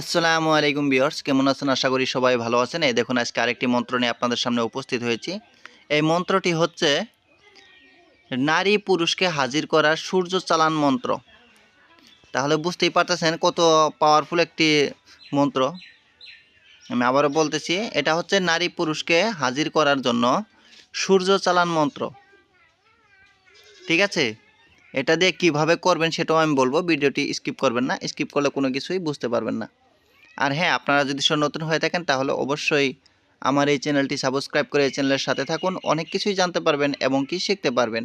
আসসালামু আলাইকুম বিয়ার্স কেমন আছেন? আশা করি সবাই ভালো আছেন। এই দেখুন, আজকে আরেকটি মন্ত্র নিয়ে আপনাদের সামনে উপস্থিত হয়েছি। এই মন্ত্রটি হচ্ছে, নারী পুরুষকে হাজির করার সূর্য চালান মন্ত্র। তাহলে বুঝতেই পারতেছেন কত পাওয়ারফুল একটি মন্ত্র। আমি আবারও বলতেছি, এটা হচ্ছে নারী পুরুষকে হাজির করার জন্য সূর্য চালান মন্ত্র। ঠিক আছে? এটা দিয়ে কীভাবে করবেন সেটাও আমি বলব, ভিডিওটি স্কিপ করবেন না, স্কিপ করলে কোনো কিছুই বুঝতে পারবেন না। আর হ্যাঁ আপনারা যদি সব নতুন হয়ে থাকেন, তাহলে অবশ্যই আমার এই চ্যানেলটি সাবস্ক্রাইব করে এই চ্যানেলের সাথে থাকুন। অনেক কিছুই জানতে পারবেন এবং কি শিখতে পারবেন।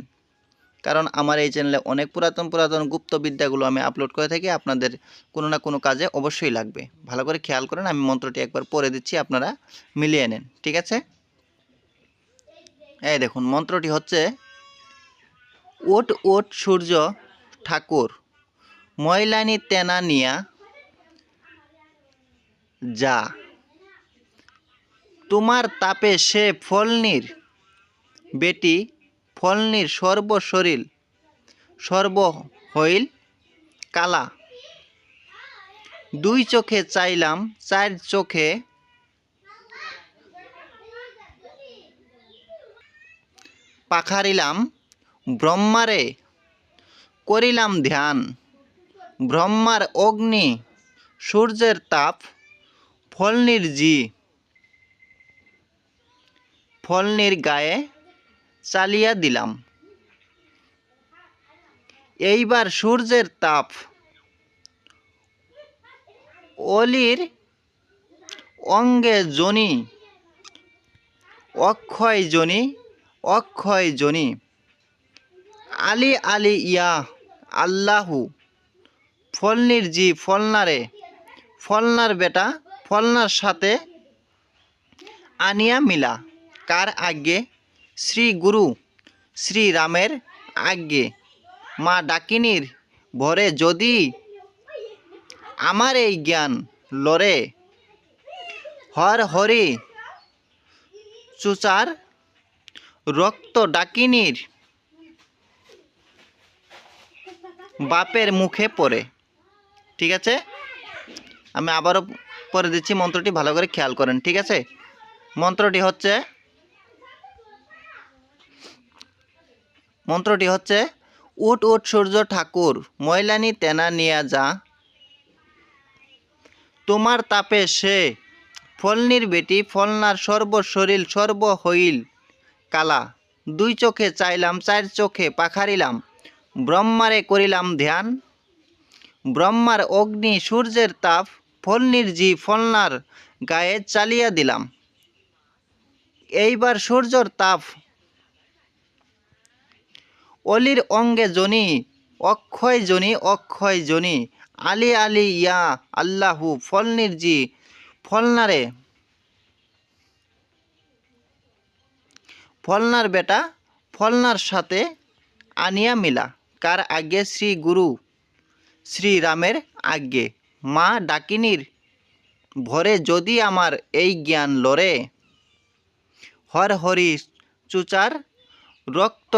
কারণ আমার এই চ্যানেলে অনেক পুরাতন পুরাতন গুপ্ত বিদ্যাগুলো আমি আপলোড করে থাকি। আপনাদের কোনো না কোনো কাজে অবশ্যই লাগবে। ভালো করে খেয়াল করেন, আমি মন্ত্রটি একবার পড়ে দিচ্ছি, আপনারা মিলিয়ে নেন, ঠিক আছে? এই দেখুন, মন্ত্রটি হচ্ছে, ওট ওট সূর্য ঠাকুর, ময়লানি তেনা নিয়া যা। তোমার তাপে সে ফলনির, বেটি ফলনির সর্বশরীর, সর্ব হইল কালা। দুই চোখে চাইলাম, চার চোখে পাখারিলাম, ব্রহ্মারে করিলাম ধ্যান। ব্রহ্মার অগ্নি, সূর্যের তাপ ফলনির জি। ফলনির গায়ে চালিয়া দিলাম। এইবার সূর্যের তাপ। অলির অঙ্গে জনি অক্ষয় জনি অক্ষয় জনি আলী আলী ইয়া আল্লাহু। ফলনির জি, ফলনারে। ফলনার বেটা ফলনার সাথে আনিয়া মিলা। কার আজ্ঞে? শ্রী গুরু শ্রী রামের আজ্ঞে। মা ডাকিনীর ভরে যদি আমার এই জ্ঞান লরে হর হরি চুচার রক্ত ডাকিনীর বাপের মুখে পড়ে। ঠিক আছে? আমি আবারও পরে দিচ্ছি, মন্ত্রটি ভালো করে খেয়াল করেন, ঠিক আছে? মন্ত্রটি হচ্ছে মন্ত্রটি হচ্ছে উট উট সূর্য ঠাকুর, ময়লানি তেনা নিয়া যা। তোমার তাপে সে ফলনির বেটি, ফলনার সর্বশরীর সর্ব হইল কালা। দুই চোখে চাইলাম, চার চোখে পাখারিলাম। ব্রহ্মারে করিলাম ধ্যান। ব্রহ্মার অগ্নি সূর্যের তাপ ফলনির জি ফলনার গায়ে চালিয়া দিলাম। এইবার সূর্যর তাপ। অলির অঙ্গে জনি অক্ষয় জনি অক্ষয় জনি আলি আলি, ইয়া আল্লাহু, ফলনির জি ফলনারে। ফলনার বেটা, ফলনার সাথে আনিয়া মিলা। কার আজ্ঞে শ্রী গুরু? শ্রীরামের আজ্ঞে মা ডাকিনীর ভরে যদি আমার এই জ্ঞান লরে হর হরি চুচার রক্ত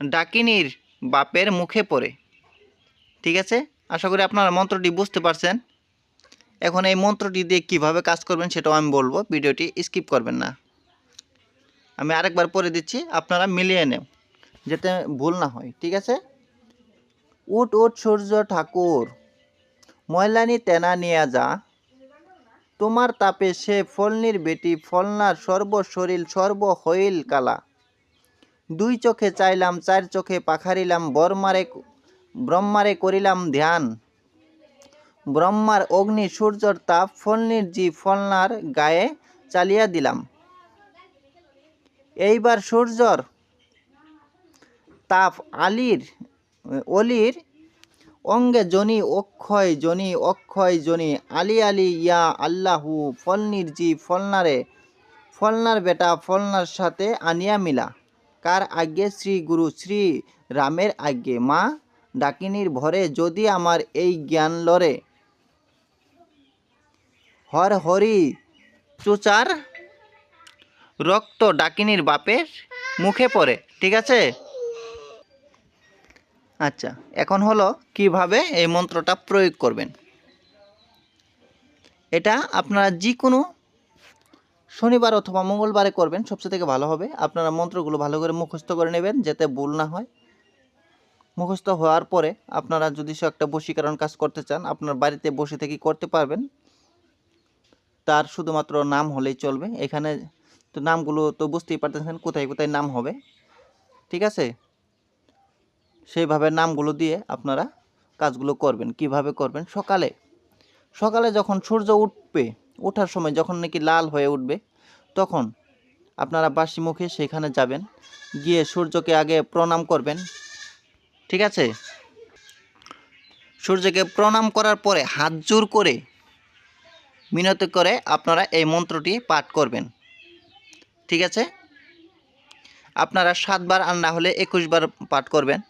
ডাকিনীর বাপের মুখে পড়ে। ঠিক আছে? আশা করি আপনারা মন্ত্রটি বুঝতে পারছেন। এখন এই মন্ত্রটি দিয়ে কীভাবে কাজ করবেন সেটাও আমি বলব। ভিডিওটি স্কিপ করবেন না। আমি আরেকবার পরে দিচ্ছি, আপনারা মিলিয়ে নেন, যাতে ভুল না হয়। ঠিক আছে? উট উট সূর্য ঠাকুর। ময়লানি তেনা নিয়া যা। তোমার তাপে সে ফলনির বেটি, ফলনার সর্বশরীর সর্ব হইল কালা। দুই চোখে চাইলাম, চার চোখে পাখারিলাম, বর্মারে, ব্রহ্মারে করিলাম ধ্যান। ব্রহ্মার অগ্নি সূর্যর তাপ ফলনির জি ফলনার গায়ে চালিয়া দিলাম। এইবার সূর্যর তাপ আলির, অলির অঙ্গে জনি অক্ষয় জনি অক্ষয়, জনি আলি আলি, ইয়া আল্লাহু, ফলনির জি, ফলনারে, ফলনার বেটা, ফলনার সাথে আনিয়া মিলা। কার আজ্ঞে? শ্রী গুরু, শ্রী রামের আজ্ঞে। মা ডাকিনীর ভরে, যদি আমার এই জ্ঞান লরে হর হরি চুচার রক্ত ডাকিনীর বাপের মুখে পড়ে, ঠিক আছে? আচ্ছা এখন হলো কীভাবে এই মন্ত্রটা প্রয়োগ করবেন? এটা আপনারা যে কোনো শনিবার অথবা মঙ্গলবারে করবেন, সবচেয়ে থেকে ভালো হবে। আপনারা মন্ত্রগুলো ভালো করে মুখস্থ করে নেবেন, যাতে ভুল না হয়। মুখস্থ হওয়ার পরে আপনারা যদি সে একটা বশীকরণ কাজ করতে চান, আপনার বাড়িতে বসে থেকে করতে পারবেন। তার শুধুমাত্র নাম হলেই চলবে। এখানে তো নামগুলো তো বুঝতেই পারতেছেন কোথায় কোথায় নাম হবে। ঠিক আছে? সেইভাবে নামগুলো দিয়ে আপনারা কাজগুলো করবেন। কীভাবে করবেন? সকালে। সকালে যখন সূর্য উঠবে, ওঠার সময় যখন নাকি লাল হয়ে উঠবে, তখন আপনারা বাসি মুখে সেখানে যাবেন, গিয়ে সূর্যকে আগে প্রণাম করবেন। ঠিক আছে? সূর্যকে প্রণাম করার পরে হাত জোর করে মিনতি করে আপনারা এই মন্ত্রটি পাঠ করবেন। ঠিক আছে? আপনারা সাতবার আর না হলে একুশবার পাঠ করবেন।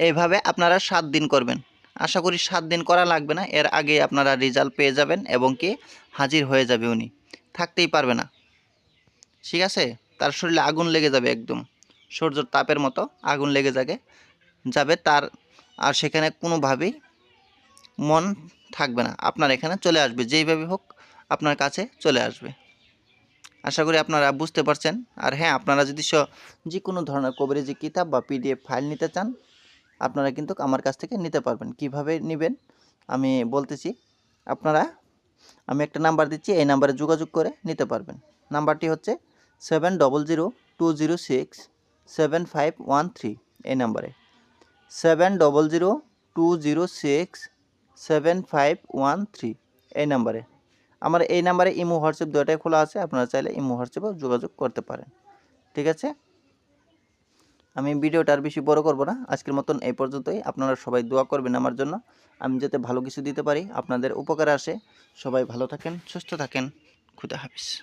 এইভাবে আপনারা সাত দিন করবেন। আশা করি সাত দিন করা লাগবে না। এর আগে আপনারা রেজাল্ট পেয়ে যাবেন এবং কি হাজির হয়ে যাবে উনি। থাকতেই পারবে না। ঠিক আছে? তার শরীরে আগুন লেগে যাবে একদম। সূর্যর তাপের মতো আগুন লেগে যাবে যাবে তার আর সেখানে কোনোভাবেই মন থাকবে না। আপনার এখানে চলে আসবে, যেইভাবে হোক আপনার কাছে চলে আসবে। আশা করি আপনারা বুঝতে পারছেন। আর হ্যাঁ আপনারা যদি যে কোনো ধরনের কভারেজি কিতাব বা পিডিএফ ফাইল নিতে চান আপনারা কিন্তু আমার কাছ থেকে নিতে পারবেন। কীভাবে নেবেন? আমি বলতেছি, আপনারা, আমি একটা নাম্বার দিচ্ছি, এই নাম্বারে যোগাযোগ করে নিতে পারবেন। নাম্বারটি হচ্ছে seven double zero two zero six seven five one three এই নাম্বারে। Seven double zero two zero six seven five one three এই নাম্বারে। আমার এই নাম্বারে ইমো হোয়াটসঅ্যাপ দুটাই খোলা আছে, আপনারা চাইলে ইমো হোয়াটসঅ্যাপেও যোগাযোগ করতে পারেন। ঠিক আছে? আমি ভিডিওটা আর বেশি বড় করব না। আজকের মতন এই পর্যন্তই। আপনারা সবাই দোয়া করবেন আমার জন্য। আমি যাতে ভালো কিছু দিতে পারি, আপনাদের উপকারে আসে। সবাই ভালো থাকেন, সুস্থ থাকেন। খুদা হাফিজ।